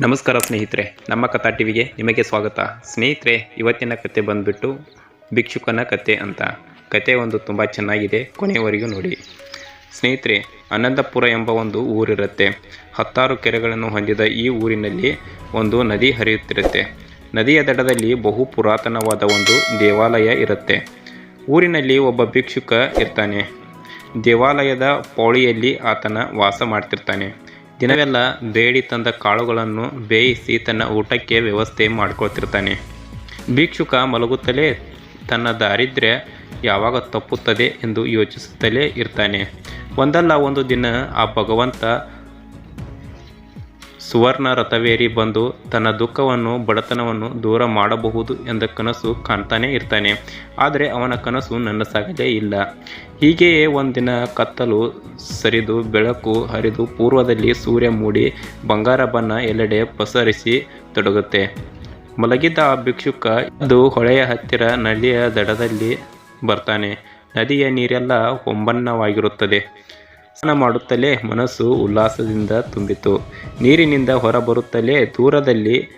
ನಮಸ್ಕಾರ ಸ್ನೇಹಿತರೆ, ನಮ್ಮ ಕಥಾ ಟಿವಿಗೆ ನಿಮಗೆ ಸ್ವಾಗತ. ಸ್ನೇಹಿತರೆ, ಇವತ್ತಿನ ಕತೆ ಬಂದ್ಬಿಟ್ಟು ಭಿಕ್ಷುಕನ ಕತೆ ಅಂತ. ಕತೆ ಒಂದು ತುಂಬ ಚೆನ್ನಾಗಿದೆ, ಕೊನೆಯವರೆಗೂ ನೋಡಿ. ಸ್ನೇಹಿತರೆ, ಅನಂತಪುರ ಎಂಬ ಒಂದು ಊರಿರುತ್ತೆ. ಹತ್ತಾರು ಕೆರೆಗಳನ್ನು ಹೊಂದಿದ ಈ ಊರಿನಲ್ಲಿ ಒಂದು ನದಿ ಹರಿಯುತ್ತಿರುತ್ತೆ. ನದಿಯ ದಡದಲ್ಲಿ ಬಹು ಪುರಾತನವಾದ ಒಂದು ದೇವಾಲಯ ಇರುತ್ತೆ. ಊರಿನಲ್ಲಿ ಒಬ್ಬ ಭಿಕ್ಷುಕ ಇರ್ತಾನೆ. ದೇವಾಲಯದ ಪೌಳಿಯಲ್ಲಿ ಆತನ ವಾಸ ಮಾಡ್ತಿರ್ತಾನೆ. ದಿನವೆಲ್ಲ ಬೇಡಿ ತಂದ ಕಾಳುಗಳನ್ನು ಬೇಯಿಸಿ ತನ್ನ ಊಟಕ್ಕೆ ವ್ಯವಸ್ಥೆ ಮಾಡ್ಕೊತಿರ್ತಾನೆ. ಭಿಕ್ಷುಕ ಮಲಗುತ್ತಲೇ ತನ್ನ ದಾರಿದ್ರ್ಯ ಯಾವಾಗ ತಪ್ಪುತ್ತದೆ ಎಂದು ಯೋಚಿಸುತ್ತಲೇ ಇರ್ತಾನೆ. ಒಂದಲ್ಲ ಒಂದು ದಿನ ಆ ಭಗವಂತ ಸುವರ್ಣ ರಥವೇರಿ ಬಂದು ತನ್ನ ದುಃಖವನ್ನು, ಬಡತನವನ್ನು ದೂರ ಮಾಡಬಹುದು ಎಂದ ಕನಸು ಕಾಣ್ತಾನೆ ಇರ್ತಾನೆ. ಆದರೆ ಅವನ ಕನಸು ನನಸಾಗದೇ ಇಲ್ಲ. ಹೀಗೆಯೇ ಒಂದಿನ ಕತ್ತಲು ಸರಿದು, ಬೆಳಕು ಹರಿದು, ಪೂರ್ವದಲ್ಲಿ ಸೂರ್ಯ ಮೂಡಿ, ಬಂಗಾರ ಬಣ್ಣ ಎಲ್ಲೆಡೆ ಪಸರಿಸಿ ತೊಡಗುತ್ತೆ. ಮಲಗಿದ್ದ ಆ ಭಿಕ್ಷುಕ ಅದು ಹೊಳೆಯ ಹತ್ತಿರ ನದಿಯ ದಡದಲ್ಲಿ ಬರ್ತಾನೆ. ನದಿಯ ನೀರೆಲ್ಲ ಹೊಂಬಣ್ಣವಾಗಿರುತ್ತದೆ. ಸ್ನಾನ ಮಾಡುತ್ತಲೇ ಮನಸ್ಸು ಉಲ್ಲಾಸದಿಂದ ತುಂಬಿತು. ನೀರಿನಿಂದ ಹೊರಬರುತ್ತಲೇ ದೂರದಲ್ಲಿ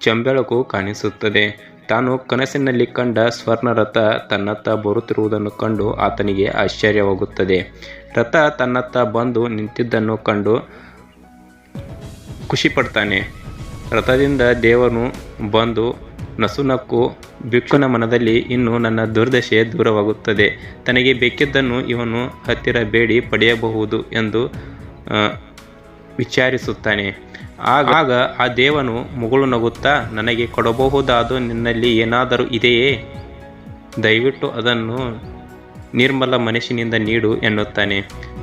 ಚಂಬೆಳಕು ಕಾಣಿಸುತ್ತದೆ. ತಾನು ಕನಸಿನಲ್ಲಿ ಕಂಡ ಸ್ವರ್ಣರಥ ತನ್ನತ್ತ ಬರುತ್ತಿರುವುದನ್ನು ಕಂಡು ಆತನಿಗೆ ಆಶ್ಚರ್ಯವಾಗುತ್ತದೆ. ರಥ ತನ್ನತ್ತ ಬಂದು ನಿಂತಿದ್ದನ್ನು ಕಂಡು ಖುಷಿಪಡ್ತಾನೆ. ರಥದಿಂದ ದೇವನು ಬಂದು ನಸುನಕ್ಕು ಭಿಕ್ಷುನ ಮನದಲ್ಲಿ ಇನ್ನು ನನ್ನ ದುರ್ದಶೆ ದೂರವಾಗುತ್ತದೆ. ತನಗೆ ಬೇಕಿದ್ದನ್ನು ಇವನು ಹತ್ತಿರ ಬೇಡಿ ಪಡೆಯಬಹುದು ಎಂದು ವಿಚಾರಿಸುತ್ತಾನೆ. ಆಗ ಆ ದೇವನು ಮುಗುಳು ನಗುತ್ತಾ, ನನಗೆ ಕೊಡಬಹುದಾದ ನಿನ್ನಲ್ಲಿ ಏನಾದರೂ ಇದೆಯೇ? ದಯವಿಟ್ಟು ಅದನ್ನು ನಿರ್ಮಲ ಮನಸ್ಸಿನಿಂದ ನೀಡು ಎನ್ನುತ್ತಾನೆ.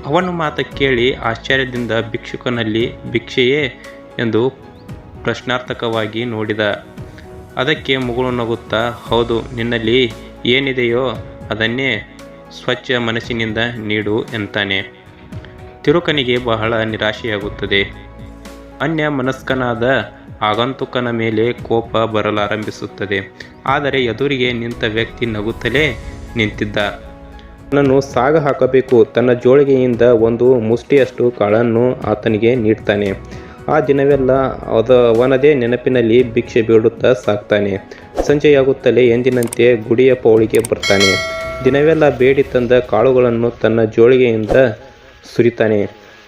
ಅವನು ಮಾತು ಕೇಳಿ ಆಶ್ಚರ್ಯದಿಂದ ಭಿಕ್ಷುಕನಲ್ಲಿ, ಭಿಕ್ಷೆಯೇ ಎಂದು ಪ್ರಶ್ನಾರ್ಥಕವಾಗಿ ನೋಡಿದ ಅದಕ್ಕೆ ಮುಗುಳು ನಗುತ್ತಾ, ಹೌದು, ನಿನ್ನಲ್ಲಿ ಏನಿದೆಯೋ ಅದನ್ನೇ ಸ್ವಚ್ಛ ಮನಸ್ಸಿನಿಂದ ನೀಡು ಎಂತಾನೆ ತಿರುಕನಿಗೆ ಬಹಳ ನಿರಾಶೆಯಾಗುತ್ತದೆ. ಅನ್ಯ ಮನಸ್ಕನಾದ ಆಗಂತುಕನ ಮೇಲೆ ಕೋಪ ಬರಲಾರಂಭಿಸುತ್ತದೆ. ಆದರೆ ಎದುರಿಗೆ ನಿಂತ ವ್ಯಕ್ತಿ ನಗುತ್ತಲೇ ನಿಂತಿದ್ದ. ನನ್ನನ್ನು ಸಾಗ ಹಾಕಬೇಕು, ತನ್ನ ಜೋಳಿಗೆಯಿಂದ ಒಂದು ಮುಷ್ಟಿಯಷ್ಟು ಕಾಳನ್ನು ಆತನಿಗೆ ನೀಡ್ತಾನೆ. ಆ ದಿನವೆಲ್ಲ ಅದು ಅವನದೇ ನೆನಪಿನಲ್ಲಿ ಭಿಕ್ಷೆ ಬೀಳುತ್ತಾ ಸಾಕ್ತಾನೆ. ಸಂಜೆಯಾಗುತ್ತಲೇ ಎಂದಿನಂತೆ ಗುಡಿಯ ಪೌಳಿಗೆ ಬರ್ತಾನೆ. ದಿನವೆಲ್ಲ ಬೇಡಿ ತಂದ ಕಾಳುಗಳನ್ನು ತನ್ನ ಜೋಳಿಗೆಯಿಂದ ಸುರಿತಾನೆ.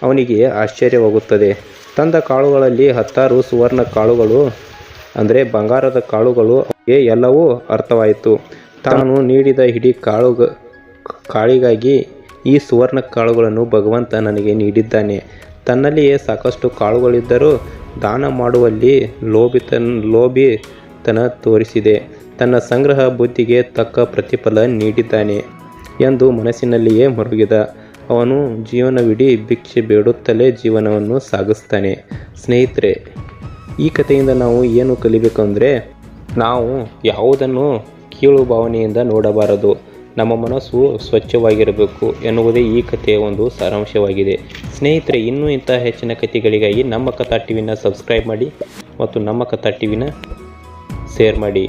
ಅವನಿಗೆ ಆಶ್ಚರ್ಯವಾಗುತ್ತದೆ. ತಂದ ಕಾಳುಗಳಲ್ಲಿ ಹತ್ತಾರು ಸುವರ್ಣ ಕಾಳುಗಳು, ಅಂದರೆ ಬಂಗಾರದ ಕಾಳುಗಳು ಎಲ್ಲವೂ ಅರ್ಥವಾಯಿತು. ತಾನು ನೀಡಿದ ಇಡೀ ಕಾಳು ಕಾಳಿಗಾಗಿ ಈ ಸುವರ್ಣ ಕಾಳುಗಳನ್ನು ಭಗವಂತ ನನಗೆ ನೀಡಿದ್ದಾನೆ. ತನ್ನಲ್ಲಿಯೇ ಸಾಕಷ್ಟು ಕಾಳುಗಳಿದ್ದರೂ ದಾನ ಮಾಡುವಲ್ಲಿ ಲೋಭಿತನ್, ಲೋಭಿತನ ತೋರಿಸಿದೆ. ತನ್ನ ಸಂಗ್ರಹ ಬುದ್ಧಿಗೆ ತಕ್ಕ ಪ್ರತಿಫಲ ನೀಡಿದ್ದಾನೆ ಎಂದು ಮನಸ್ಸಿನಲ್ಲಿಯೇ ಮರುಗಿದ. ಅವನು ಜೀವನವಿಡೀ ಭಿಕ್ಷೆ ಬೇಡುತ್ತಲೇ ಜೀವನವನ್ನು ಸಾಗಿಸ್ತಾನೆ. ಸ್ನೇಹಿತರೆ, ಈ ಕಥೆಯಿಂದ ನಾವು ಏನು ಕಲಿಬೇಕಂದ್ರೆ, ನಾವು ಯಾವುದನ್ನು ಕೀಳು ಭಾವನೆಯಿಂದ ನೋಡಬಾರದು. ನಮ್ಮ ಮನಸ್ಸು ಸ್ವಚ್ಛವಾಗಿರಬೇಕು ಎನ್ನುವುದೇ ಈ ಕಥೆಯ ಒಂದು ಸಾರಾಂಶವಾಗಿದೆ. ಸ್ನೇಹಿತರೆ, ಇನ್ನೂ ಇಂತಹ ಹೆಚ್ಚಿನ ಕಥೆಗಳಿಗಾಗಿ ನಮ್ಮ ಕಥಾ ಟಿವಿನ ಸಬ್ಸ್ಕ್ರೈಬ್ ಮಾಡಿ ಮತ್ತು ನಮ್ಮ ಕಥಾ ಟಿವಿನ ಶೇರ್ ಮಾಡಿ.